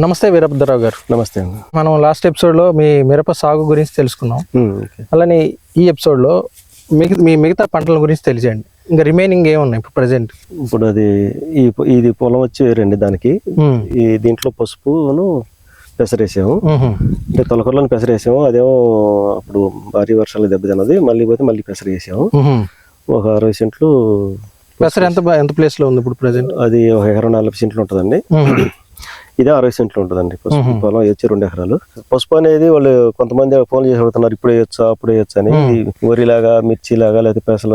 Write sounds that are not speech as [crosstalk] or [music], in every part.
నమస్తే వీరభద్రరావు గారు. నమస్తే మనం లాస్ట్ ఎపిసోడ్లో మీ మిరప సాగు గురించి తెలుసుకున్నాం. అలానే ఈ ఎపిసోడ్లో మిగతా మీ మిగతా పంటల గురించి తెలియజేయండి ఇంకా రిమైనింగ్ ఏమున్నాయి ఇప్పుడు ప్రజెంట్ ఇప్పుడు అది ఈ ఇది పొలం వచ్చి వేరండి దానికి. ఈ దీంట్లో పసుపును పెసరేసాము. అంటే పెసరేసాము. అదేమో అప్పుడు భారీ వర్షాలు దెబ్బతిన్నది మళ్ళీ పోతే మళ్ళీ పెసరేసాము. ఒక అరవై సెంట్లు పెసర ఎంత ఎంత ప్లేస్లో ఉంది ఇప్పుడు ప్రజెంట్ అది ఒక ఎకరం నలభై సెంట్లు ఉంటుందండి. ఇదే అరవై సెంట్లు ఉంటుందండి. పసుపు పొలం వచ్చి రెండు ఎకరాలు. పసుపు అనేది వాళ్ళు కొంతమంది ఫోన్ చేసి అడుగుతున్నారు ఇప్పుడు వేయొచ్చా? అప్పుడు వేయొచ్చా? అని. వరిలాగా మిర్చిలాగా లేకపోతే పెసల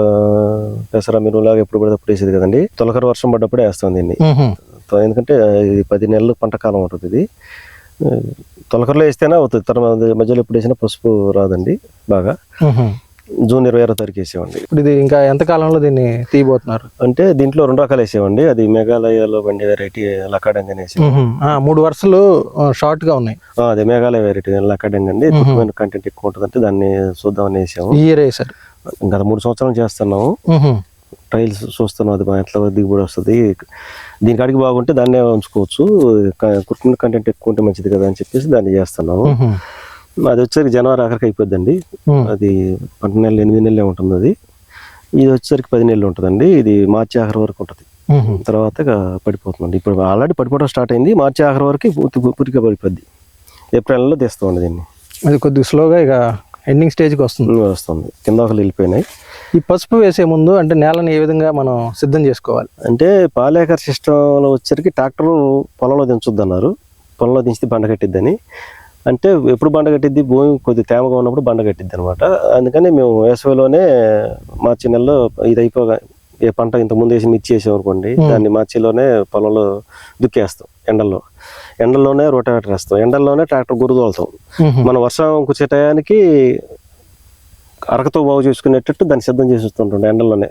పెసర మినులాగా ఎప్పుడు పడితే అప్పుడు వేసేది కదండి. తొలకర వర్షం పడ్డప్పుడే వేస్తాం దీన్ని. ఎందుకంటే ఇది పది నెలలు పంట కాలం ఉంటుంది ఇది. తొలకరలో వేస్తేనే అవుతుంది. తర్వాత మధ్యలో ఎప్పుడు వేసినా పసుపు రాదండి బాగా. జూన్ ఇరవై ఆరో తారీఖు వేసేవండి. ఇప్పుడు ఇది ఇంకా ఎంత కాలంలో దీన్ని తీయబోతున్నారు? అంటే దీంట్లో రెండు రకాలు వేసేవండి. అది మేఘాలయలో పండే వెరైటీ లకాడంగా వేసి మూడు వరుసలు షార్ట్గా ఉన్నాయి. అదే మేఘాలయ వెరైటీ లకాడంగా అండి. కంటెంట్ ఎక్కువ ఉంటుంది అంటే దాన్ని చూద్దామని వేసాము. ఇయర్ వేసారు గత మూడు సంవత్సరాలు చేస్తున్నాము. ట్రయల్స్ చూస్తున్నాం. అది ఎట్లా దిగుబడి వస్తుంది. దీనికాడికి బాగుంటే దాన్నే ఉంచుకోవచ్చు. కుట్టిన కంటెంట్ ఎక్కువ ఉంటే మంచిది కదా అని చెప్పేసి దాన్ని చేస్తున్నాము. అది వచ్చేసరికి జనవరి ఆఖరికి అయిపోద్దండి. అది పంట నెలలు ఎనిమిది నెలలే ఉంటుంది అది. ఇది వచ్చేసరికి పది నెలలు ఉంటుందండి. ఇది మార్చి ఆఖరి వరకు ఉంటుంది. తర్వాత పడిపోతుందండి. ఇప్పుడు ఆల్రెడీ పడిపోవడం స్టార్ట్ అయింది. మార్చి ఆఖరి వరకు పూర్తి పూర్తిగా పడిపోద్ది. ఏప్రిల్లో తీస్తామండి దీన్ని. అది కొద్దిగా స్లోగా ఇక ఎండింగ్ స్టేజ్కి వస్తుంది. వస్తుంది. కింద ఒకరు వెళ్ళిపోయినాయి. ఈ పసుపు వేసే ముందు అంటే నేలని ఏ విధంగా మనం సిద్ధం చేసుకోవాలి? అంటే పాలేకర్ సిస్టంలో వచ్చరికి ట్రాక్టర్ పొలంలో దించొద్దు అన్నారు పొలంలో దించితే బండ కట్టిద్దని. అంటే ఎప్పుడు బండ కట్టిద్ది? భూమి కొద్ది తేమగా ఉన్నప్పుడు బండ కట్టిద్ది అనమాట అందుకని మేము వేసవిలోనే మార్చి నెలలో ఇది అయిపోగా ఏ పంట ఇంత ముందు వేసి మిర్చి వేసాం అనుకోండి దాన్ని మార్చిలోనే పొలంలో దుక్కేస్తాం ఎండల్లో. ఎండల్లోనే రోటావేటర్ వేస్తాం. ఎండల్లోనే ట్రాక్టర్ గురుదోలుతాం మన వర్షం కురిసే టయానికి అరకతో బాగు చేసుకునేటట్టు దాన్ని సిద్ధం చేసి వస్తుంటుండే ఎండల్లోనే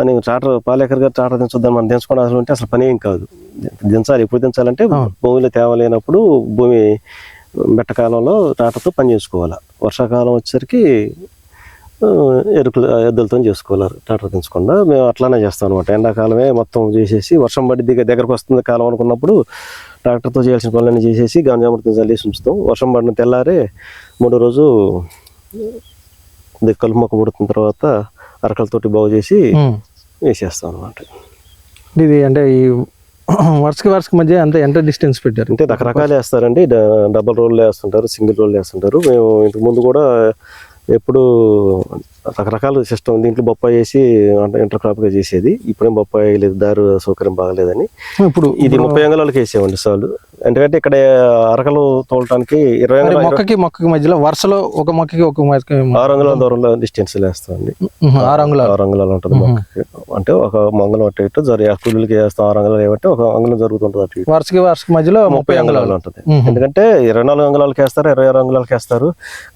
అని ట్రాక్టర్ పాలేకర్ గారు ట్రాక్టర్ దించుద్దాం మనం దించుకోవడం అసలు ఉంటే అసలు పని ఏం కాదు. దించాలి ఎప్పుడు దించాలంటే భూమిలో తేమ లేనప్పుడు భూమి బెట్టకాలంలో ట్రాక్టర్తో పని చేసుకోవాలి. వర్షాకాలం వచ్చేసరికి ఎరుకులు ఎద్దులతో చేసుకోవాలి. ట్రాక్టర్ దించకుండా మేము అట్లానే చేస్తాం అనమాట ఎండాకాలమే మొత్తం చేసేసి వర్షం పడి దిగ దగ్గరకు వస్తుంది కాలం అనుకున్నప్పుడు ట్రాక్టర్తో చేయాల్సిన పనులన్నీ చేసేసి గాంజామృతం చల్లేసి ఉంచుతాం. వర్షం పడిన తెల్లారే మూడో రోజు కలుపు మొక్క పుడుతున్న తర్వాత అరకలతోటి బాగు చేసి వేసేస్తాం అనమాట ఇది అంటే ఈ [clears throat] వరుసకి వరుసకి మధ్య అంత ఎంత డిస్టెన్స్ పెట్టారు? అంటే రకరకాలు వేస్తారండి. డబల్ రోల్ వేస్తుంటారు సింగిల్ రోల్ వేస్తుంటారు. మేము ఇంతకు ముందు కూడా ఎప్పుడు రకరకాల సిస్టమ్ దీంట్లో బొప్పాయి వేసి ఇంటర్ క్రాప్గా చేసేది. ఇప్పుడేం బొప్పాయి లేదు దారు సౌకర్యం బాగలేదని. ఇప్పుడు ఇది ముప్పై అంగళాలకు వేసేవండి సార్లు ఎందుకంటే ఇక్కడ అరకలు తోలటానికి ఇరవై మొక్కకి మొక్కకి మధ్యలో వరుసలో ఒక మొక్కకి ఒక మొక్కకి ఆరు అంగుళాల దూరంలో డిస్టెన్స్ ఉహు, ఆరు అంగుళాలు ఆరు అంగుళాలు ఉంటుంది మొక్కకి. అంటే ఒక మంగళం అటు ఇటు జరి కూలీలకి వేస్తాం ఆరు అంగుళాలు ఏమంటే ఒక అంగుళం జరుగుతుంటుంది అటు వరుసకి వరుసకి మధ్యలో ముప్పై అంగుళాలు. ఉంటుంది. ఎందుకంటే ఇరవై నాలుగు అంగుళాలకి వేస్తారు ఇరవై ఆరు అంగుళాలకి వేస్తారు.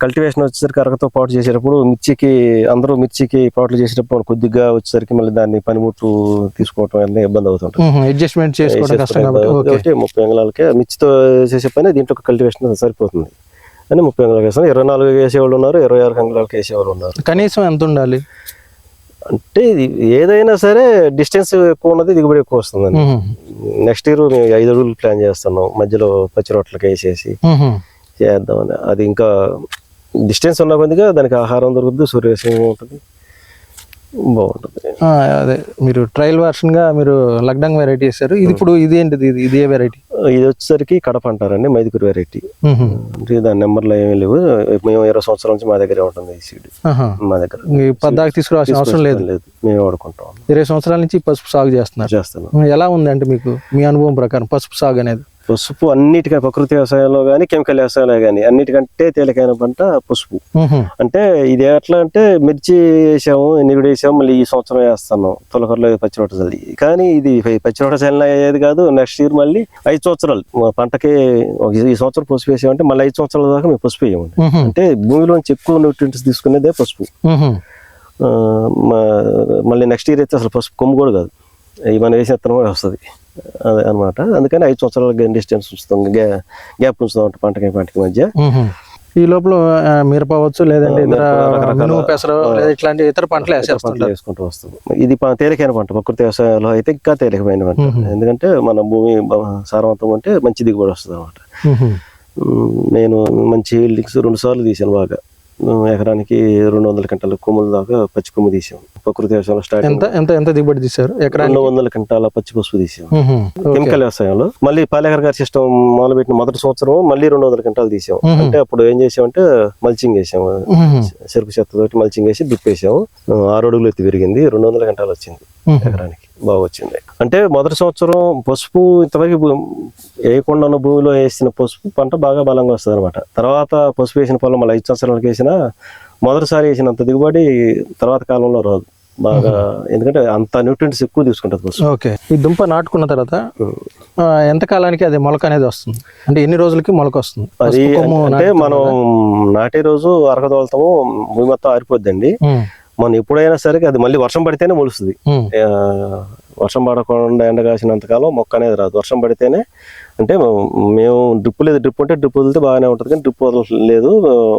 కల్టివేషన్ వచ్చేసరికి అరకతో పాటు చేసేటప్పుడు మిర్చికి అందరూ మిర్చికి పాటలు చేసేటప్పుడు కొద్దిగా వచ్చేసరికి మళ్ళీ దాన్ని పనిముట్లు తీసుకోవటం అన్నీ ఇబ్బంది అవుతుంటుంది. అడ్జస్ట్మెంట్ చేసుకోవడం ముప్పై అంగుళాలకే మిర్చితో చేసే పని దీంట్లో కల్టివేషన్ సరిపోతుంది. అని ముప్పై అంగుళాలు వేస్తాం ఇరవై నాలుగు వేసేవాళ్ళు ఉన్నారు ఇరవై ఆరు అంగుళాలకి వేసేవాళ్ళు ఉన్నారు. కనీసం ఎంత ఉండాలి? అంటే ఇది ఏదైనా సరే డిస్టెన్స్ ఎక్కువ ఉన్నది దిగుబడి ఎక్కువ వస్తుందండి నెక్స్ట్ ఇయర్ మేము ఐదు అడుగులు ప్లాన్ చేస్తున్నాం మధ్యలో పచ్చి రొట్టెలకి వేసేసి. చేద్దామని. అది ఇంకా డిస్టెన్స్ ఉన్న కొద్దిగా దానికి ఆహారం దొరుకుతుంది సూర్యరశ్మి ఉంటుంది బాగుంటుంది. అదే మీరు ట్రయల్ వర్షన్గా మీరు లగ్డంగ్ వెరైటీ చేశారు ఇది ఇప్పుడు ఇది ఏంటిది? ఇది ఇదే వెరైటీ? ఇది వచ్చేసరికి కడప అంటారండి మైదుకూరు వెరైటీ అంటే దాని నెంబర్లో ఏమీ లేవు. మేము ఇరవై సంవత్సరాల నుంచి మా దగ్గరే ఉంటుంది ఈ సీడ్ మా దగ్గర. పద్దాకి తీసుకురావాల్సిన అవసరం లేదు. లేదు. మేము వాడుకుంటాం. ఇరవై సంవత్సరాల నుంచి పసుపు సాగు చేస్తున్నారు. చేస్తున్నాం. ఎలా ఉంది అంటే మీకు మీ అనుభవం ప్రకారం పసుపు సాగు అనేది? పసుపు అన్నిటికంటే ప్రకృతి వ్యవసాయంలో కానీ కెమికల్ వ్యవసాయంలో కానీ అన్నిటికంటే తేలికైన పంట పసుపు. అంటే ఇది ఎట్లా అంటే మిర్చి వేసాము నిగుడు వేసాము మళ్ళీ ఈ సంవత్సరం వేస్తాను తొలకరలో పచ్చిరొట్ట చల్లి. కానీ ఇది పచ్చిరొట్ట చల్లిన అయ్యేది కాదు నెక్స్ట్ ఇయర్ మళ్ళీ ఐదు సంవత్సరాలు. మా పంటకి ఈ సంవత్సరం పసుపు వేసామంటే మళ్ళీ ఐదు సంవత్సరాల దాకా మేము పసుపు వేయమండి. అంటే భూమిలోంచి ఎక్కువ న్యూట్రియంట్స్ తీసుకునేదే పసుపు. మళ్ళీ నెక్స్ట్ ఇయర్ అయితే అసలు పసుపు కొమ్ము కూడా కాదు. ఈ మనం వేసిన విత్తనం కూడా వస్తుంది. అదే అనమాట అందుకని ఐదు సంవత్సరాల డిస్టెన్స్ ఉంచుతాం గ్యా గ్యాప్ ఉంచుతాం అంటే పంటకి పంటకి మధ్య. ఈ లోపల ఆ, మిరప అవ్వచ్చు లేదంటే ఇతర పెసరు లేదా ఇట్లాంటి ఇతర పంటలు పంటలు వేసుకుంటూ వస్తాం ఇది తేలికైన పంట. ప్రకృతి వ్యవసాయంలో అయితే ఇంకా తేలికమైన పంట. ఎందుకంటే మన భూమి సారవంతం అంటే మంచి దిగుబడి వస్తుంది అనమాట. నేను మంచి హీల్డింగ్స్ రెండు సార్లు తీసాను బాగా. ఎకరానికి రెండు వందల క్వింటాల కొమ్ముల దాకా పచ్చి కొమ్ము తీసాం ప్రకృతి వ్యవసాయంలో స్టార్ట్ ఎంత ఎంత ఎంత దిగుబడి తీశారు? ఎకరానికి? రెండు వందల క్వింటాల పచ్చి పసుపు తీసాం మ్మ్. కెమికల్ వ్యవసాయంలో. మళ్ళీ పాలేకర్ గారి సిస్టమ్ మొదలు పెట్టిన మొదటి సంవత్సరం మళ్ళీ రెండు వందల క్వింటాలు తీసాం అంటే అప్పుడు ఏం చేసామంటే మల్చింగ్ వేసాము. చెరుకు చెత్తతోటి మల్చింగ్ వేసి దుప్పేసాము ఆ, ఆరు అడుగులు ఎత్తి పెరిగింది. రెండు వందల గంటలు వచ్చింది. ఎకరానికి బాగా వచ్చింది అంటే మొదటి సంవత్సరం పసుపు ఇంతవరకు వేయకుండా భూమిలో వేసిన పసుపు పంట బాగా బలంగా వస్తుంది అనమాట తర్వాత పసుపు వేసిన పొలం మళ్ళీ ఐదు సంవత్సరాలకు వేసినా మొదటిసారి వేసినంత దిగుబడి తర్వాత కాలంలో రాదు. బాగా ఎందుకంటే అంత న్యూట్రియంట్స్ ఎక్కువ తీసుకుంటుంది పసుపు. ఓకే. ఈ దుంప నాటుకున్న తర్వాత ఎంత కాలానికి అది మొలక అనేది వస్తుంది? అంటే ఎన్ని రోజులకి మొలక వస్తుంది? అది అంటే మనం నాటే రోజు అరగదోలుతాము భూమి మొత్తం ఆరిపోద్దండి. మనం ఎప్పుడైనా సరే అది మళ్ళీ వర్షం పడితేనే మొలుస్తుంది. వర్షం పడకుండా ఎండ కాసినంత కాలం మొక్క అనేది రాదు. వర్షం పడితేనే అంటే మేము డ్రిప్ లేదు డ్రిప్ ఉంటే డ్రిప్ వదిలితే బాగానే ఉంటుంది కానీ డ్రిప్ వదలలేదు.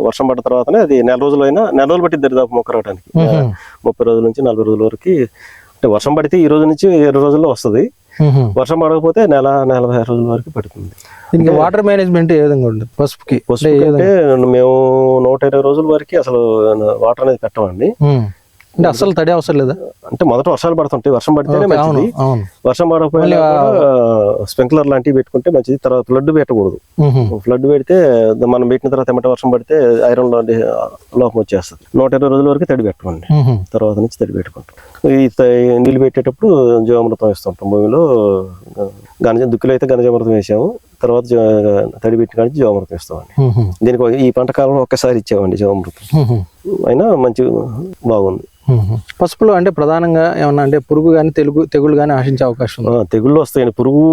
వర్షం పడిన తర్వాతనే అది నెల రోజులు అయినా నెల రోజులు పట్టింది దాదాపు మొక్క రావడానికి. ముప్పై రోజుల నుంచి నలభై రోజుల వరకు అంటే వర్షం పడితే ఈ రోజు నుంచి ఇరవై రోజుల్లో వస్తుంది. వర్షం పడకపోతే నెల నలభై రోజుల వరకు పడుతుంది. దీనికి వాటర్ మేనేజ్మెంట్ ఏ విధంగా ఉంటుంది? పసుపుకి? పసుపు అంటే మేము నూట ఇరవై రోజుల వరకు అసలు వాటర్ అనేది పెట్టమండి. అంటే అస్సలు తడి అవసరం లేదా? అంటే మొదట వర్షాలు పడుతుంటాయి. వర్షం పడితేనే మంచిది. వర్షం పడకపోయినా స్ప్రింక్లర్ లాంటివి పెట్టుకుంటే మంచిది. తర్వాత ఫ్లడ్ పెట్టకూడదు. ఫ్లడ్ పెడితే మనం పెట్టిన తర్వాత ఎమ్మట వర్షం పడితే ఐరన్లో లోపం వచ్చేస్తుంది. నూట ఇరవై రోజుల వరకు తడి పెట్టుకోండి. తర్వాత నుంచి తడి పెట్టుకుంటాం. ఈ నీళ్ళు పెట్టేటప్పుడు జీవామృతం వేస్తుంటాం. భూమిలో గనజ దుక్కులో అయితే గనజామృతం వేసాము. తర్వాత తడి పెట్టిన కానీ జీవామృతం వేస్తామండి. మ్మ్. దీనికి ఈ పంట కాలంలో ఒక్కసారి ఇచ్చామండి జీవామృతం మ్మ్. అయినా మంచి బాగుంది. పసుపులో అంటే ప్రధానంగా ఏమన్నా అంటే పురుగు కానీ తెలుగు తెగులు కానీ ఆశించే అవకాశం తెగుళ్ళు వస్తాయండి. పురుగు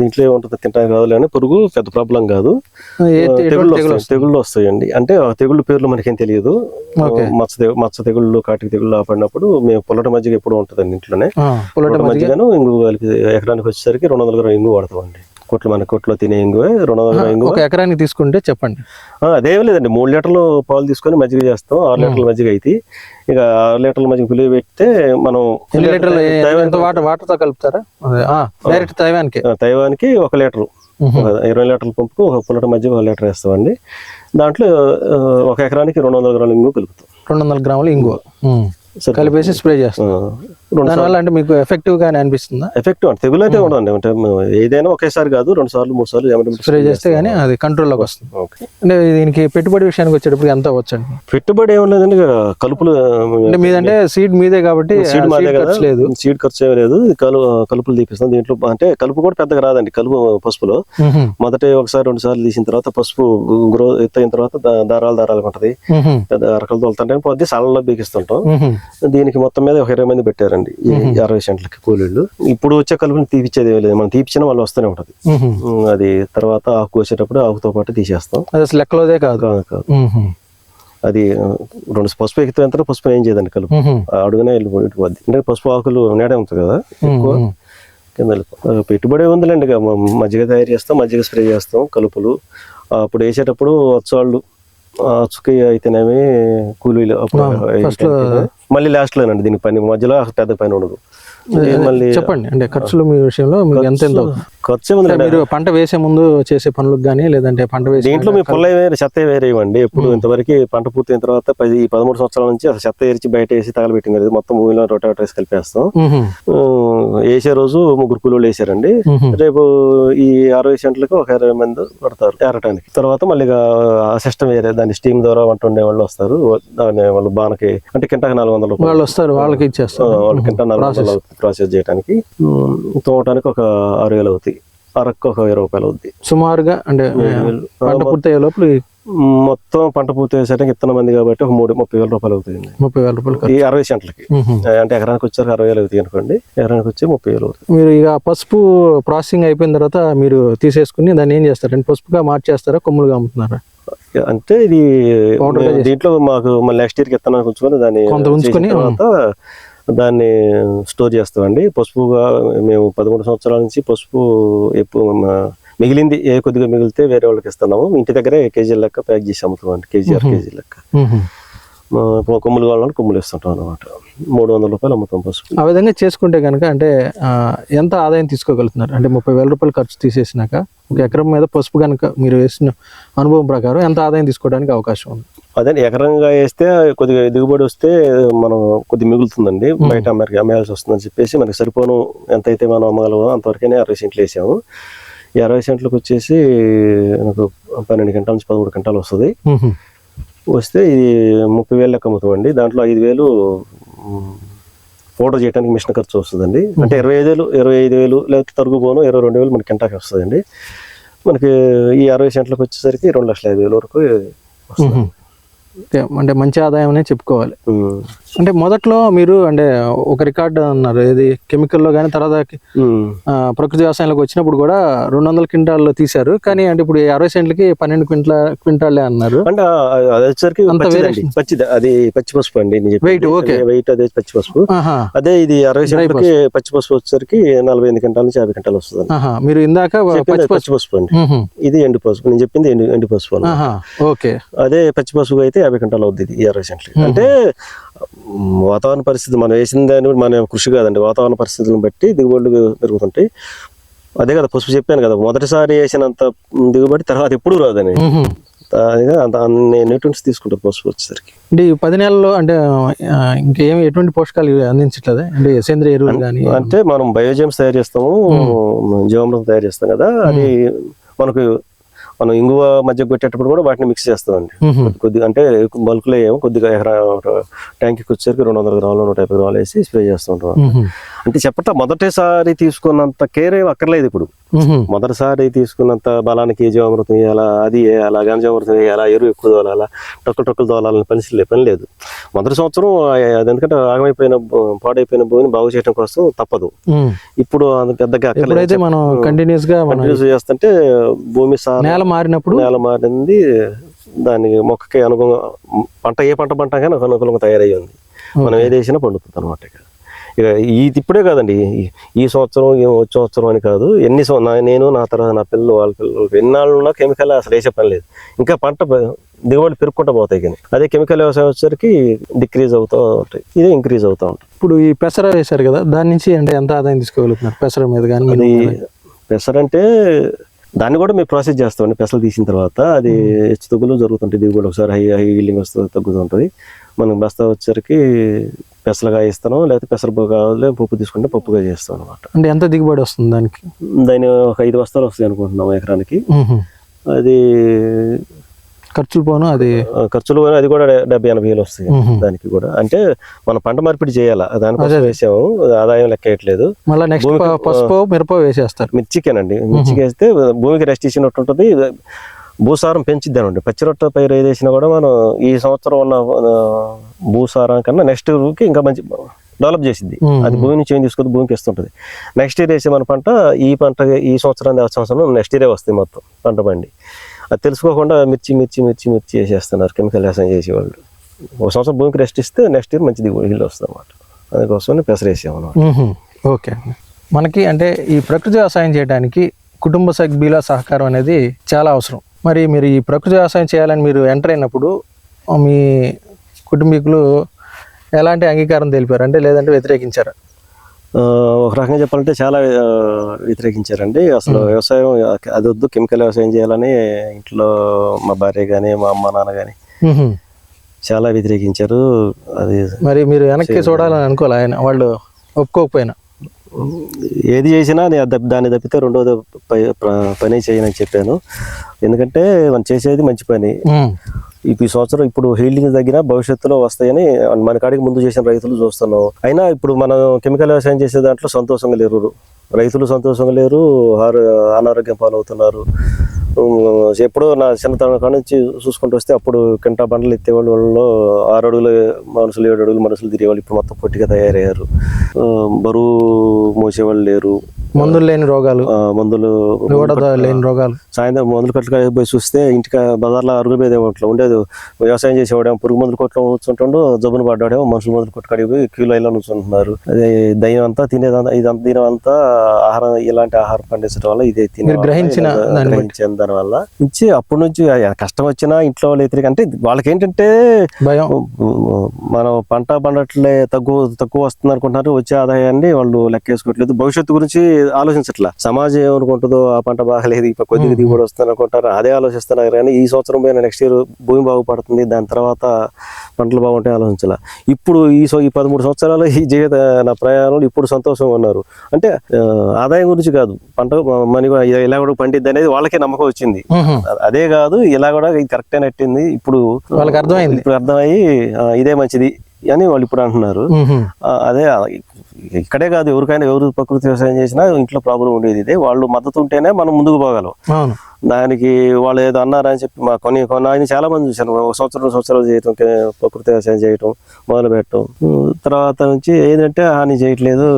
దీంట్లో ఏముంటుంది తింటానికి కాదు కానీ పురుగు పెద్ద ప్రాబ్లం కాదు. తెగుళ్ళు తెగుళ్ళు వస్తాయండి. అంటే తెగుళ్ళు పేర్లు మనకేం తెలియదు. మచ్చ మచ్చ తెగుళ్ళు కాటికి తెగుళ్ళు ఆపడినప్పుడు మేము పుల్లట మజ్జిగ ఎప్పుడు ఉంటుందండి ఇంట్లోనే. పుల్లటి మజ్జిగను ఇంగు కలిపి ఎకరానికి వచ్చేసరికి రెండు వందల గ్రాముల ఇంగు వాడతామండి. కొట్లు మన కొట్లో తినే ఇంగువే రెండు వందల ఇంగు ఒక ఎకరానికి తీసుకుంటే చెప్పండి. అదేం లేదండి మూడు లీటర్లు పాలు తీసుకొని మజ్జిగ చేస్తాం ఆరు లీటర్ల మజ్జిగ అయితే. ఇక ఆరు లీటర్ల మజ్జిగ పిలువ పెడితే మనం ఎన్ని లీటర్లు వాటర్ వాటర్తో కలుపుతారా? డైరెక్ట్ తైవాన్కి. తైవాన్కి ఒక లీటరు. ఇరవై లీటర్ల పంపుకు ఒక పుల్లట మజ్జిగ ఒక లీటర్ వేస్తామండి. దాంట్లో ఒక ఎకరానికి రెండు వందల గ్రాముల ఇంగు కలుపుతాం. రెండు వందల గ్రాములు. సరే. కలిపేసి స్ప్రే చేస్తాం. దానివల్ల అంటే మీకు ఎఫెక్టివ్ గానే అనిపిస్తుందా? ఎఫెక్టివ్ అంటే తెగులు అయితే ఉండదండి అంటే మేము ఏదైనా ఒకేసారి కాదు రెండు సార్లు మూడు సార్లు స్ప్రే చేస్తే గానీ అది కంట్రోల్లోకి వస్తుంది. అంటే దీనికి పెట్టుబడి విషయానికి వచ్చేటప్పుడు ఎంత అవ్వచ్చండి పెట్టుబడి ఏమున్నదండి కలుపులు అంటే మీదంటే సీడ్ మీదే కాబట్టి సీడ్ మాదే కదా లేదు. సీడ్ ఖర్చు ఏమీ లేదు. కలు కలుపులు తీపిస్తాం. దీంట్లో అంటే కలుపు కూడా పెద్దగా రాదండి కలుపు పసుపులో. మొదట ఒకసారి రెండు సార్లు తీసిన తర్వాత పసుపు గ్రో ఎత్తైన తర్వాత దారాలు దారాలు ఉంటది. అరకలు తోలుతుంటే పొద్దు సాలలో బీకిస్తుంటాం. దీనికి మొత్తం మీద ఒక ఇరవై మంది పెట్టారండి. ఈ అరవై సెంట్లకి కూలీళ్ళు. ఇప్పుడు వచ్చే కలుపుని తీపిచ్చేది లేదు. మనం తీపిచ్చినా వాళ్ళు వస్తూనే ఉంటది. అది తర్వాత ఆకు కోసేటప్పుడు ఆకుతో పాటు తీసేస్తాం. అది అసలు లెక్కలోదే కాదు. కాదు. అది రెండు పసుపు ఎక్కితే ఎంత పసుపు ఏం చేయదండి కలుపు. అడుగునే వెళ్ళిపోద్ది అంటే పసుపు ఆకులు నేడే ఉంటుంది కదా ఎక్కువ. కింద పెట్టుబడి ఉందిలేండి. మజ్జిగ తయారు చేస్తాం మజ్జిగ స్ప్రే చేస్తాం కలుపులు. అప్పుడు వేసేటప్పుడు వచ్చాళ్ళు అచ్చుకి అయితేనేమి కూలీలు మళ్ళీ లాస్ట్ లోనండి దీనికి పని. మధ్యలో పెద్ద పని ఉండదు. మళ్ళీ చెప్పండి. అంటే ఖర్చులు మీ విషయంలో మీకు ఎంత ఎంత? ఖర్చు మీరు పంట వేసే ముందు చేసే పనులకు కానీ లేదంటే పంట వేసే దీంట్లో మీ పుల్ల వేరే చెత్త వేరే ఇవ్వండి. ఎప్పుడు ఇంతవరకు పంట పూర్తయిన తర్వాత పది ఈ పదమూడు సంవత్సరాల నుంచి అసలు చెత్త ఏరిచి బయట వేసి తగలబెట్టింది కదా. మొత్తం భూమిలో రొటావేటర్ వేసి కలిపేస్తాం వేసే రోజు ముగ్గురు కూలీలు వేసారండి. రేపు ఈ అరవై సెంట్లకు ఒక ఇరవై మంది పడతారు ఏరటానికి. తర్వాత మళ్ళీ సిస్టమ్ వేరే దాన్ని స్టీమ్ ద్వారా వంట ఉండే వాళ్ళు వస్తారు. దాన్ని వాళ్ళు బానకి అంటే కింటకి నాలుగు వందల వాళ్ళు వస్తారు వాళ్ళకి ఇచ్చేస్తారు. వాళ్ళ కింట నాలుగు వందలు ప్రాసెస్ చేయడానికి ఉమ్, తోమటానికి ఒక ఆరు వేలు అవుతాయి. అరకు ఒక ఇరవై రూపాయలు అవుద్ది. సుమారుగా అంటే పంట పూర్తయ్యే లోపల మొత్తం పంట పూర్తి చేసేటానికి ఇత్తన మంది కాబట్టి ఒక మూడు ముప్పై వేల రూపాయలు అవుతాయండి ముప్పై వేల రూపాయలు. ఈ అరవై సెంట్లకి. అంటే ఎకరానికి వచ్చారు అరవై వేలు అవుతాయి అనుకోండి. ఎకరానికి వచ్చి ముప్పై వేలు అవుతాయి. మీరు ఇక పసుపు ప్రాసెసింగ్ అయిపోయిన తర్వాత మీరు తీసేసుకుని దాన్ని ఏం చేస్తారంటే పసుపుగా మార్చేస్తారా? కొమ్ములుగా అమ్ముతున్నారా? అంటే ఇది దీంట్లో మాకు మళ్ళీ నెక్స్ట్ ఇయర్కి ఇత్తనానికి ఉంచుకొని దాన్ని కొంత ఉంచుకొని, తర్వాత దాన్ని స్టోర్ చేస్తామండి. పసుపుగా మేము పదమూడు సంవత్సరాల నుంచి పసుపు ఎప్పుడు మిగిలింది ఏ కొద్దిగా మిగిలితే వేరే వాళ్ళకి ఇస్తున్నాము. ఇంటి దగ్గరే కేజీ లెక్క ప్యాక్ చేసి అమ్ముతాం అండి కేజీ ఆరు కేజీ లెక్క కొమ్ములు కావాలంటే కొమ్ములు ఇస్తుంటాం అనమాట మూడు వందల రూపాయలు అమ్ముతాం పసుపు. ఆ విధంగా చేసుకుంటే కనుక అంటే ఎంత ఆదాయం తీసుకోగలుగుతున్నారు? అంటే ముప్పై వేల రూపాయలు ఖర్చు తీసేసినాక ఒక ఎకరం మీద పసుపు కనుక మీరు వేసిన అనుభవం ప్రకారం ఎంత ఆదాయం తీసుకోవడానికి అవకాశం ఉంది? అదే ఎకరంగా వేస్తే కొద్దిగా దిగుబడి వస్తే మనం కొద్ది మిగులుతుందండి. బయట అమ్మకి అమ్మేయాల్సి వస్తుందని చెప్పేసి మనకి సరిపోను ఎంతైతే మనం అమ్మగలమో అంతవరకనే అరవై సెంట్లు వేసాము. ఈ అరవై సెంట్లకు వచ్చేసి నాకు పన్నెండు గంటల నుంచి పదమూడు గంటలు వస్తుంది. వస్తే ఇది ముప్పై వేలు లెక్క అమ్ముతామండి దాంట్లో ఐదు వేలు పౌడర్ చేయడానికి మిషన్ ఖర్చు వస్తుందండి. అంటే ఇరవై ఐదు వేలు ఇరవై ఐదు వేలు లేకపోతే తరుగు పోను ఇరవై రెండు వేలు మనకి గంటకి వస్తుందండి. మనకి ఈ అరవై సెంట్లకు వచ్చేసరికి రెండు లక్షల ఐదు వేల వరకు వస్తుంది. అంటే మంచి ఆదాయం అనే చెప్పుకోవాలి. అంటే మొదట్లో మీరు అంటే ఒక రికార్డు అన్నారు ఏది కెమికల్లో కానీ తర్వాత ప్రకృతి వ్యవసాయంలోకి వచ్చినప్పుడు కూడా రెండు వందల క్వింటాల్లో తీశారు. కానీ అంటే ఇప్పుడు అరవై సెంట్లకి పన్నెండు క్వింటల క్వింటాలే అన్నారు. అంటే అది వచ్చేసరికి అంత పచ్చిదండి. పచ్చిది అది పచ్చి పసుపు అండి Weight, okay. వెయిట్ అదే పచ్చి పసుపు అదే ఇది అరవై సెంట్లకి పచ్చి పసుపు వచ్చేసరికి నలభై ఎనిమిది గంటల నుంచి యాభై గంటలు వస్తుంది. మీరు ఇందాక పచ్చి పసుపు అండి. ఇది ఎండు పసుపు. నేను చెప్పింది ఎండు ఎండు పసుపు ఓకే. అదే పచ్చి పసుపు అయితే యాభై గంటలు అవుద్ది ఇది ఈ అరవై సెంట్లు అంటే వాతావరణ పరిస్థితి మనం వేసిన దాన్ని మన కృషి కాదండి. వాతావరణ పరిస్థితులను బట్టి దిగుబడులు పెరుగుతుంటాయి. అదే కదా పసుపు చెప్పాను కదా మొదటిసారి వేసినంత దిగుబడి తర్వాత ఎప్పుడు రాదని అంత అన్ని న్యూట్రియన్స్ తీసుకుంటారు పసుపు వచ్చేసరికి. అంటే పది నెలల్లో అంటే ఇంకేం ఎటువంటి పోషకాలు అందించట్లేదా? అంటే సేంద్రియ ఎరువులు కానీ అంటే మనం బయోజెమ్స్ తయారు చేస్తాము జీవామృతం తయారు చేస్తాం కదా అది మనకు మనం ఇంగువ మధ్య కొట్టేటప్పుడు కూడా వాటిని మిక్స్ చేస్తామండి. కొద్దిగా అంటే బల్క్లో ఏమో కొద్దిగా ఎకరా ట్యాంక్కి వచ్చేసరికి రెండు వందల గ్రాములు నూట యాభై గ్రాములు వేసి స్ప్రే చేస్తుంటాం. అంటే చెప్పట మొదటిసారి తీసుకున్నంత కేర్ ఏం అక్కర్లేదు ఇప్పుడు. మొదటిసారి తీసుకున్నంత బలానికి జీవామృతం వేయాలా అది వేయాలా గంజామృతం వేయాలా ఎరువు ఎక్కువ తోలాలా టొక్కలు టొక్కలు తోలాలని పని పని లేదు. మొదటి సంవత్సరం అది ఎందుకంటే ఆగమైపోయిన పాడైపోయిన భూమిని బాగు చేయడం కోసం తప్పదు. ఇప్పుడు అంత పెద్దగా అక్కర్లేదు. మనం కంటిన్యూస్గా కంటిన్యూస్ చేస్తుంటే భూమి సార్ నేల మారినప్పుడు? నేల మారింది. దానికి మొక్కకి అనుగుణంగా పంట ఏ పంట పంట కానీ అనుకూలంగా తయారయ్యి ఉంది మనం ఏది వేసినా పండుతుంది అనమాట ఇక. ఇక ఇది ఇప్పుడే కాదండి. ఈ- సంవత్సరం వచ్చే సంవత్సరం అని కాదు. ఎన్ని నేను నా తర్వాత నా పిల్లలు వాళ్ళ పిల్లలు ఎన్నాళ్ళు ఉన్నా కెమికల్ అసలు వేసే పని లేదు. ఇంకా పంట దిగుబడి పెరుగుకుంటూ పోతాయి కానీ. అదే కెమికల్ వ్యవసాయం వచ్చేసరికి డిక్రీజ్ అవుతూ ఉంటాయి. ఇదే ఇంక్రీజ్ అవుతూ ఉంటాయి. ఇప్పుడు ఈ పెసర వేశారు కదా దాని నుంచి అంటే ఎంత ఆదాయం తీసుకోగలుగుతున్నారు? పెసర మీద కానీ అది పెసరంటే దాన్ని కూడా మేము ప్రాసెస్ చేస్తామండి పెసలు తీసిన తర్వాత అది హెచ్చు తగ్గులు జరుగుతుంటాయి. దిగుబడి ఒకసారి హై హై ఈల్డింగ్ వస్తుంది తగ్గుతుంటుంది. మనం బస్తా వచ్చరికి పెసలుగా ఇస్తాను లేకపోతే పెసర కావాలి పప్పు తీసుకుంటే పప్పుగా చేస్తాం అనమాట అంటే ఎంత దిగుబడి వస్తుంది దానికి? దాని ఒక ఐదు బస్తాలు వస్తాయి అనుకుంటున్నాం ఎకరానికి. అది ఖర్చులు పోను అది ఖర్చులు కూడా అది కూడా డెబ్బై ఎనభై వేలు వస్తాయి. దానికి కూడా. అంటే మనం పంట మార్పిడి చేయాలా? దానికోసం వేసాము. ఆదాయం లెక్కేయట్లేదు మళ్ళీ నెక్స్ట్ పసుపు మిరప వేసేస్తారు. మిర్చికేనండి. మిర్చికి వేస్తే భూమికి రెస్ట్ ఇచ్చినట్టు ఉంటుంది. భూసారం పెంచిద్దామండి. పచ్చి రొట్ట పైరు ఏది వేసినా కూడా మనం ఈ సంవత్సరం ఉన్న భూసారం కన్నా నెక్స్ట్కి ఇంకా మంచి డెవలప్ చేసిద్ది. మ్మ్. అది భూమి నుంచి ఏం తీసుకొని భూమికి ఇస్తుంటుంది నెక్స్ట్ ఇయర్ వేసే మన పంట ఈ పంట ఈ సంవత్సరం సంవత్సరం నెక్స్ట్ ఇయరే వస్తాయి మొత్తం పంట బండి అది తెలుసుకోకుండా మిర్చి మిర్చి మిర్చి మిర్చి వేసేస్తున్నారు కెమికల్ వ్యవసాయం చేసేవాళ్ళు. ఒక సంవత్సరం భూమికి రెస్ట్ ఇస్తే నెక్స్ట్ ఇయర్ మంచి దిగుబడి వస్తుంది అనమాట అందుకోసం పెసర ఓకే మనకి అంటే ఈ ప్రకృతి వ్యవసాయం చేయడానికి కుటుంబ సభ్యుల సహకారం అనేది చాలా అవసరం. మరి మీరు ఈ ప్రకృతి వ్యవసాయం చేయాలని మీరు ఎంటర్ అయినప్పుడు మీ కుటుంబీకులు ఎలాంటి అంగీకారం తెలిపారు? అంటే లేదంటే వ్యతిరేకించారా? ఒక రకంగా చెప్పాలంటే చాలా వ్యతిరేకించారండి. అసలు వ్యవసాయం అది వద్దు కెమికల్ వ్యవసాయం చేయాలని ఇంట్లో మా భార్య కానీ మా అమ్మ నాన్న కానీ. చాలా వ్యతిరేకించారు. అది మరి మీరు వెనక్కి చూడాలని అనుకోలే ఆయన వాళ్ళు ఒప్పుకోకపోయినా. ఏది చేసినా నేను దాన్ని తప్పితే రెండోది పని చేయనని చెప్పాను. ఎందుకంటే మనం చేసేది మంచి పని. ఈ సంవత్సరం ఇప్పుడు హీల్డింగ్ తగ్గిన భవిష్యత్తులో వస్తాయని మన కాడికి ముందు చేసిన రైతులు చూస్తున్నాం. అయినా ఇప్పుడు మనం కెమికల్ వ్యవసాయం చేసే దాంట్లో సంతోషంగా లేరు. రైతులు సంతోషంగా లేరు అనారోగ్యం పాలవుతున్నారు. ఎప్పుడో నా చిన్నతనం కాడ నుంచి చూసుకుంటూ వస్తే అప్పుడు కింటా బండలు ఎత్తేవాళ్ళు వాళ్ళు ఆరు అడుగులు మనుషులు ఏడు అడుగులు మనుషులు తిరిగేవాళ్ళు. ఇప్పుడు మొత్తం పొట్టిగా తయారయ్యారు. బరువు మోసేవాళ్ళు లేరు. మందులు లేని రోగాలు. మందులు లేని రోగాలు. సాయంత్రం మందులు కట్టుకు పోయి చూస్తే ఇంటికి బజార్లో అరుగుల మీద ఉండేది. వ్యవసాయం చేసేవాడేమో పురుగు మందులు కొట్టడం కూర్చుంటుండో జబ్బును పడ్డాడేమో మనుషుల మందులు కొట్టుకడికి పోయి క్యూ లైన్లో నుంచుంటున్నారు. అదే దయ్యం అంతా తినేదంతా ఇదంతా అంతా ఆహారం ఇలాంటి ఆహారం పండించడం వల్ల ఇదే తినే గ్రహించిన ఇలా. గ్రహించిన దాని వల్ల ఇచ్చి అప్పటి నుంచి కష్టం వచ్చినా ఇంట్లో వాళ్ళు వ్యతిరేక అంటే వాళ్ళకి ఏంటంటే భయం మనం పంట పండట్లే తక్కువ తక్కువ వస్తుంది అనుకుంటున్నారు వచ్చే ఆదాయాన్ని వాళ్ళు లెక్కేసుకోవట్లేదు. భవిష్యత్తు గురించి ఆలోచించట్లా. సమాజం ఏమనుకుంటుందో ఆ పంట బాగలేదు ఇప్పుడు కొద్దిగా దిగుబడి వస్తుంది అనుకుంటారు. అదే ఆలోచిస్తున్నారు కానీ ఈ సంవత్సరం పోయిన నెక్స్ట్ ఇయర్ భూమి బాగుపడుతుంది దాని తర్వాత పంటలు బాగుంటాయి ఆలోచించాల. ఇప్పుడు ఈ సో ఈ పదమూడు సంవత్సరాలు ఈ జీవిత నా ప్రయాణంలో ఇప్పుడు సంతోషంగా ఉన్నారు. అంటే ఆదాయం గురించి కాదు. పంట మనీ ఇలా కూడా పండిద్ది అనేది వాళ్ళకే నమ్మకం వచ్చింది. అదే కాదు ఇలా కూడా కరెక్టే నట్టింది. ఇప్పుడు వాళ్ళకి అర్థమైంది. ఇప్పుడు అర్థమయ్యి ఇదే మంచిది. అని వాళ్ళు ఇప్పుడు అంటున్నారు. అదే ఇక్కడే కాదు ఎవరికైనా ఎవరు ప్రకృతి వ్యవసాయం చేసినా ఇంట్లో ప్రాబ్లం ఉండేది ఇదే. వాళ్ళు మద్దతు ఉంటేనే మనం ముందుకు పోగలం. దానికి వాళ్ళు ఏదో అన్నారని చెప్పి మా కొన్ని కొన్ని ఆయన చాలా మంది చూశాను ఒక సంవత్సరం సంవత్సరాలు చేయటం ప్రకృతి వ్యవసాయం చేయటం మొదలు పెట్టడం తర్వాత నుంచి ఏంటంటే హాని చేయట్లేదు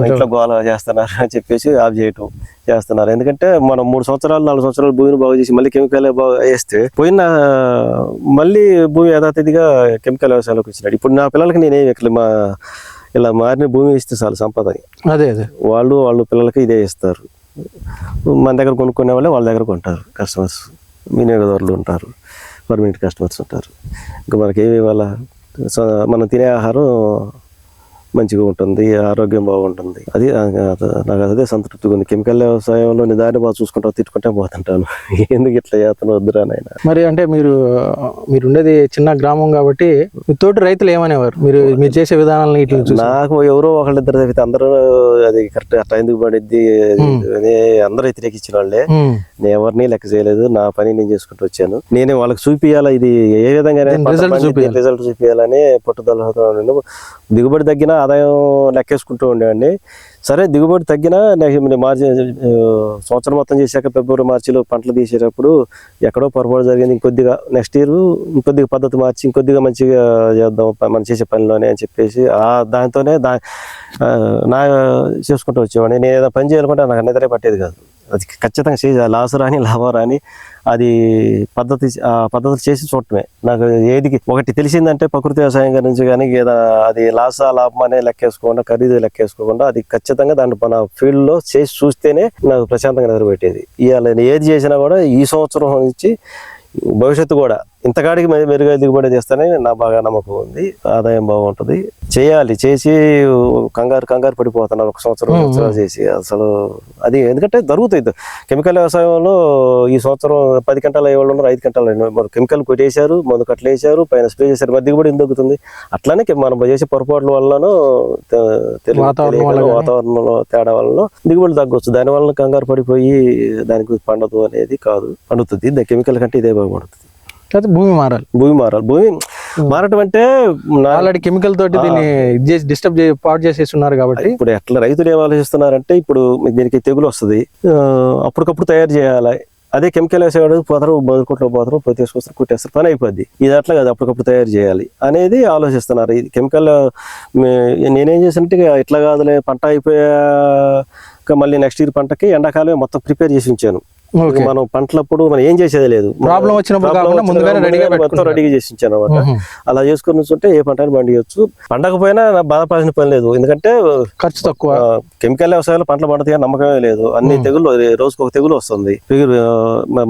ఇంట్లో- గోల చేస్తున్నారు అని చెప్పేసి ఆఫ్ చేయటం చేస్తున్నారు. ఎందుకంటే మనం మూడు సంవత్సరాలు నాలుగు సంవత్సరాలు భూమిని బాగు చేసి మళ్ళీ కెమికల్ బాగు వేస్తే పోయిన మళ్ళీ భూమి యథాతిథిగా కెమికల్ వ్యవసాయంలోకి వచ్చినాడు. ఇప్పుడు నా పిల్లలకి నేనేం ఇక్కడ మా ఇలా మారిన భూమి ఇస్తే చాలు సంపద అదే అదే. వాళ్ళు వాళ్ళు పిల్లలకి ఇదే ఇస్తారు. మన దగ్గర కొనుక్కునే వాళ్ళే వాళ్ళ దగ్గర కొంటారు కస్టమర్స్ వినియోగదారులు ఉంటారు. పర్మనెంట్ కస్టమర్స్ ఉంటారు. ఇంకా మనకి ఏమి ఇవ్వాలా? మనం తినే ఆహారం మంచిగా ఉంటుంది ఆరోగ్యం బాగుంటుంది. అది నాకు అదే సంతృప్తిగా ఉంది. కెమికల్ వ్యవసాయంలో నిదాన్ని బాగా చూసుకుంటా తిట్టుకుంటే పోతుంటాను. [laughs] ఎందుకు ఇట్లా చేతను వద్దురా నాయన. మరి అంటే మీరు మీరు ఉండేది చిన్న గ్రామం కాబట్టి మీ తోటి రైతులు ఏమనేవారు? మీరు మీరు చేసే విధానాలను ఇట్లా నాకు ఎవరో ఒకళ్ళిద్దరు తప్పితే అందరూ అది కరెక్ట్ అట్లా ఎందుకు పడిద్ది? అని అందరూ వ్యతిరేకించిన వాళ్ళే. నేను ఎవరిని లెక్క చేయలేదు. నా పని నేను చేసుకుంటూ వచ్చాను. నేనే వాళ్ళకి చూపియాలా ఇది ఏ విధంగా. రిజల్ట్ చూపించాలని పట్టుదలతో ఉన్నాను. దిగుబడి తగ్గిన ఆదాయం లెక్కేసుకుంటూ ఉండేవాడిని. సరే దిగుబడి తగ్గినా మార్చి సంవత్సరం మొత్తం చేశాక ఫిబ్రవరి మార్చిలో పంటలు తీసేటప్పుడు ఎక్కడో పొరపాటు జరిగింది ఇంకొద్దిగా నెక్స్ట్ ఇయర్ ఇంకొద్దిగా పద్ధతి మార్చి ఇంకొద్దిగా మంచిగా చేద్దాం మనం చేసే పనిలోనే అని చెప్పేసి ఆ దాంతోనే దా నా చేసుకుంటూ వచ్చేవాడిని. నేను ఏదైనా పని చేయాలనుకుంటే నాకు నిద్రే పట్టేది కాదు. అది ఖచ్చితంగా చేసి లాస్ రాని లాభం రాని అది పద్ధతి ఆ పద్ధతులు చేసి చూడటమే. నాకు ఏదికి ఒకటి తెలిసిందంటే ప్రకృతి వ్యవసాయం గురించి కానీ ఏదో అది లాసా లాభం అనే లెక్కేసుకోకుండా ఖరీదు లెక్కేసుకోకుండా అది ఖచ్చితంగా దాన్ని మన ఫీల్డ్లో చేసి చూస్తేనే నాకు ప్రశాంతంగా నిద్రపెట్టేది ఇవాళ ఏది చేసినా కూడా ఈ సంవత్సరం నుంచి భవిష్యత్తు కూడా ఇంతకాడికి మె- మెరుగై దిగుబడి చేస్తేనే నా బాగా నమ్మకం ఉంది. ఆదాయం బాగుంటుంది. చేయాలి. చేసి కంగారు కంగారు పడిపోతున్నారు. ఒక సంవత్సరం సంవత్సరాలు చేసి అసలు అది ఎందుకంటే జరుగుతుంది కెమికల్ వ్యవసాయంలో ఈ సంవత్సరం పది గంటల వాళ్ళు ఉన్నారు ఐదు గంటలు. మరి కెమికల్ కొట్టేశారు మందు కట్టలు వేసారు పైన స్ప్రే చేశారు. మరి దిగుబడి ఎందుకు దొరుకుతుంది అట్లానే మనం చేసే పొరపాట్ల వల్లనో. వాతావరణంలో తేడా వల్ల దిగుబడి తగ్గొచ్చు. దాని వల్ల కంగారు పడిపోయి దానికి పండదు అనేది కాదు. పండుతుంది. కెమికల్ కంటే ఇదే బాగుపడుతుంది. లేకపోతే భూమి మారాలి. భూమి మారాలి. భూమి మారటం అంటే ఆల్రెడీ కెమికల్ తోటి దీన్ని ఇది చేసి డిస్టర్బ్ చేసి పాడు చేసేసి ఉన్నారు కాబట్టి. ఇప్పుడు ఎట్లా రైతులు ఏం ఆలోచిస్తున్నారంటే ఇప్పుడు దీనికి తెగులు వస్తుంది. అప్పటికప్పుడు తయారు చేయాలి. అదే కెమికల్ వేసేవాడు పోతారు బతుకుంట్లో పోతారు పోయి తీసుకొస్తారు కుట్టేస్తారు. పని అయిపోద్ది. ఇది అట్లా కాదు అప్పటికప్పుడు తయారు చేయాలి అనేది ఆలోచిస్తున్నారు. ఇది కెమికల్ నేనేం చేసినట్టు ఇట్లా కాదులే పంట అయిపోయాక మళ్ళీ నెక్స్ట్ ఇయర్ పంటకి ఎండాకాలమే మొత్తం ప్రిపేర్ చేసి ఉంచాను. మనం పంటలప్పుడు మనం ఏం చేసేది లేదు. Problem వచ్చినప్పుడు Problem కాకుండా ముందుగానే వచ్చినప్పుడు రెడీగా మొత్తం పెట్టుకుంటారు. రెడీగా చేసి ఉంచాను అనమాట. అలా చేసుకుని ఉంటే ఏ పంటని పండియొచ్చు. పండకపోయినా బాధపడాల్సిన పని లేదు. ఎందుకంటే ఖర్చు తక్కువ. కెమికల్ వ్యవసాయంలో పంటలు పండుతాయి నమ్మకమే లేదు. అన్ని తెగులు రోజుకు ఒక తెగులు వస్తుంది.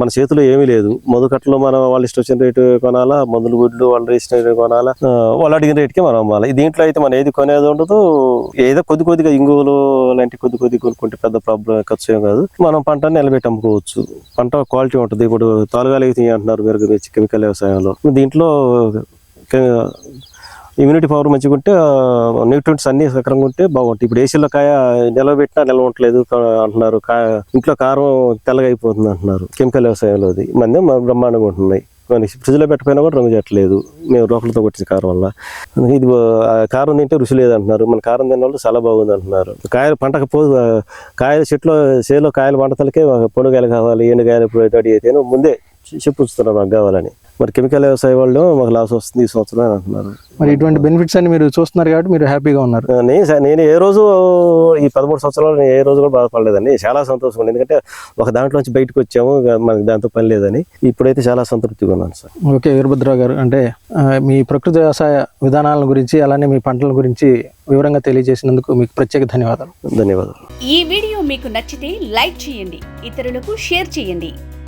మన చేతిలో ఏమీ లేదు. మందు కట్టలు మనం వాళ్ళు ఇష్టం వచ్చిన రేటు కొనాలా? మందులు గుడ్లు వాళ్ళు ఇష్టం రేటు కొనాలా? వాళ్ళు అడిగిన రేటుకి మనం అమ్మాలి. దీంట్లో అయితే మనం ఏది కొనేది ఉండదు. ఏదో కొద్ది కొద్దిగా ఇంగువలు లాంటి కొద్ది కొద్ది కొనుక్కుంటే పెద్ద ప్రాబ్లం ఖర్చు ఏం కాదు. మనం పంటని నిలబెట్టి అమ్ముకోవచ్చు. పంట క్వాలిటీ ఉంటుంది. ఇప్పుడు తాలుగాలి అంటున్నారు మీరు కెమికల్ వ్యవసాయంలో. దీంట్లో ఇమ్యూనిటీ పవర్ మంచిగా ఉంటే న్యూట్రియంట్స్ అన్ని సక్రంగా ఉంటే బాగుంటుంది. ఇప్పుడు ఏసీలో కాయ నిలబెట్టినా నిల్వ ఉండట్లేదు అంటున్నారు. కా ఇంట్లో కారం తెల్లగా అయిపోతుంది అంటున్నారు. కెమికల్ వ్యవసాయంలో అది. మందే బ్రహ్మాండంగా ఉంటున్నాయి. మనకి ఫ్రిడ్జ్లో పెట్టకపోయినా కూడా రంగు చేయట్లేదు మేము రోకలతో కొట్టిన కారం వల్ల. ఇది ఆ కారం తింటే రుచి లేదు అంటున్నారు మన కారం తిన్న వాళ్ళు చాలా బాగుంది అంటున్నారు కాయలు పంటకు పో కాయలు చెట్లు చేలో కాయలు పంటలకే పొడుగాయలు కావాలి ఎండుగాయలు ఇప్పుడు రెడీ ముందే చెప్పుస్తున్నారు నాకు కావాలని. మరి కెమికల్ వ్యవసాయ వాళ్ళు మాకు లాస్ వస్తుంది ఈ సంవత్సరం అని అంటున్నారు. మరి ఇటువంటి బెనిఫిట్స్ అన్ని మీరు చూస్తున్నారు కాబట్టి మీరు హ్యాపీగా ఉన్నారు. నేను నేను ఏ రోజు ఈ పదమూడు సంవత్సరాలు నేను ఏ రోజు కూడా బాధపడలేదండి. చాలా సంతోషంగా ఉంది. ఎందుకంటే ఒక దాంట్లో నుంచి బయటకు వచ్చాము మనకి దాంతో పని లేదని. ఇప్పుడైతే చాలా సంతృప్తిగా ఉన్నాను సార్. ఓకే వీరభద్రరావు గారు అంటే మీ ప్రకృతి వ్యవసాయ విధానాల గురించి అలానే మీ పంటల గురించి వివరంగా తెలియజేసినందుకు మీకు ప్రత్యేక ధన్యవాదాలు. ధన్యవాదాలు. ఈ వీడియో మీకు నచ్చితే లైక్ చేయండి ఇతరులకు షేర్ చేయండి.